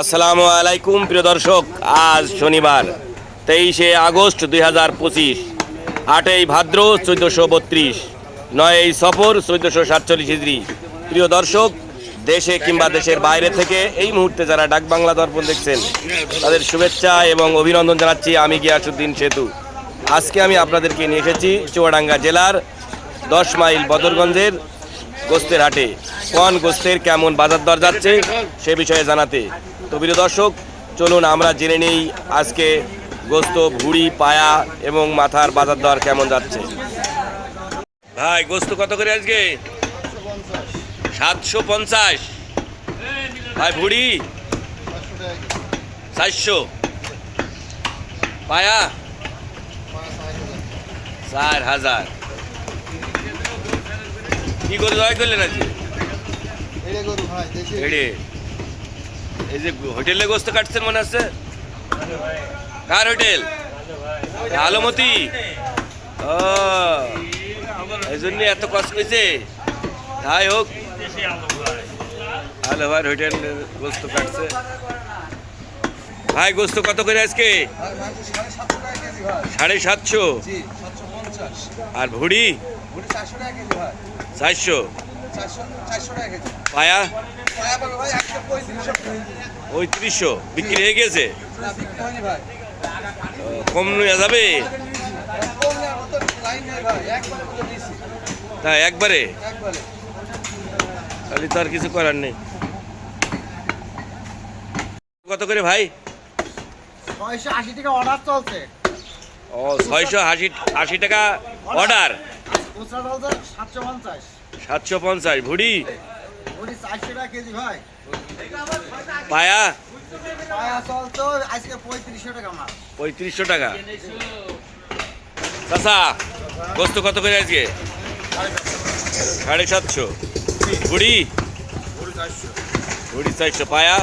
আসসালামু আলাইকুম, প্রিয় দর্শক। আজ শনিবার, তেইশে আগস্ট দুই হাজার পঁচিশ, আটই ভাদ্র চোদ্দোশো বত্রিশ, নয়ই সফর চোদ্দোশো সাতচল্লিশ হিজড়ি। প্রিয় দর্শক, দেশে কিংবা দেশের বাইরে থেকে এই মুহূর্তে যারা ডাক বাংলা দর্পণ দেখছেন, তাদের শুভেচ্ছা এবং অভিনন্দন জানাচ্ছি আমি গিয়াসুদ্দিন সেতু। আজকে আমি আপনাদেরকে নিয়ে এসেছি চুয়াডাঙ্গা জেলার দশ মাইল বদরগঞ্জের গোস্তের হাটে। কোন গোস্তের কেমন বাজার দর যাচ্ছে, সে বিষয়ে জানাতে। তো প্রিয় দর্শক চলুন আমরা জেনে নেই আজকে গোস্ত ভুড়ি পায়া এবং মাথার বাজার দর কেমন যাচ্ছে। ভাই গোস্ত কত করে আজকে? সাতশো পঞ্চাশ। ভাই ভুড়ি? চারশো। পায়া? চার হাজার। কি করে জয় করলেন আজকে? এড়ে। এই যে হোটেলে গোস্ত কাটছেন মনে হচ্ছে কার হোটেল? আলমতি। ও এই জন্য এত কষ্ট হয়েছে। যাই হোক আলো ভাই হোটেল গোস্ত কাটছে। ভাই গোস্ত কত করে আজকে? সাড়ে সাতশো। আর ভুড়ি? চারশো পায়া? পঁয়ত্রিশশো। বিক্রি হয়ে গেছে? কম নিয়ে যাবে? তা একবারে? তাহলে তো আর কিছু করার নেই। কত করে ভাই? ছয়শো আশি টাকা অর্ডার চলছে। ও ছয়শো আশি আশি টাকা অর্ডার সাতশো পঞ্চাশ ভুড়ি? পায়া পঁয়ত্রিশশো টাকা। চাচা গোস্ত কত করে আজকে? সাড়ে সাতশো। ভুড়ি ভুড়ি চারশো। পায়া?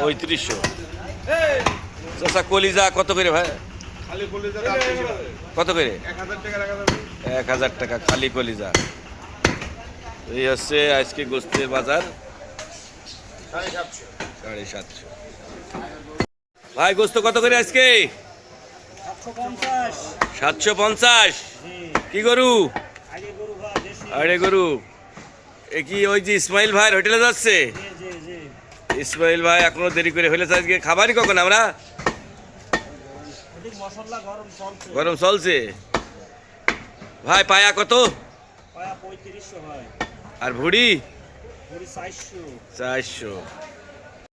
পঁয়ত্রিশশো। চাচা, কলিজা কত করে ভাই? কত করে? এক হাজার টাকা, খালি কলিজা। এই হচ্ছে আজকে গোস্তের বাজার। সাড়ে সাতশো। ভাই গোস্ত কত করে আজকে? সাতশো পঞ্চাশ। কি গরু? আরে গরু। এ কি ওই যে ইসমাইল ভাই হোটেলে যাচ্ছে? ইসমাইল ভাই এখনও দেরি করে ফেলেছে আজকে। খাবারই কখন আমরা? গরম চলছে। গরম চলছে। ভাই পায়া কত? আর ভুড়ি? চারশো।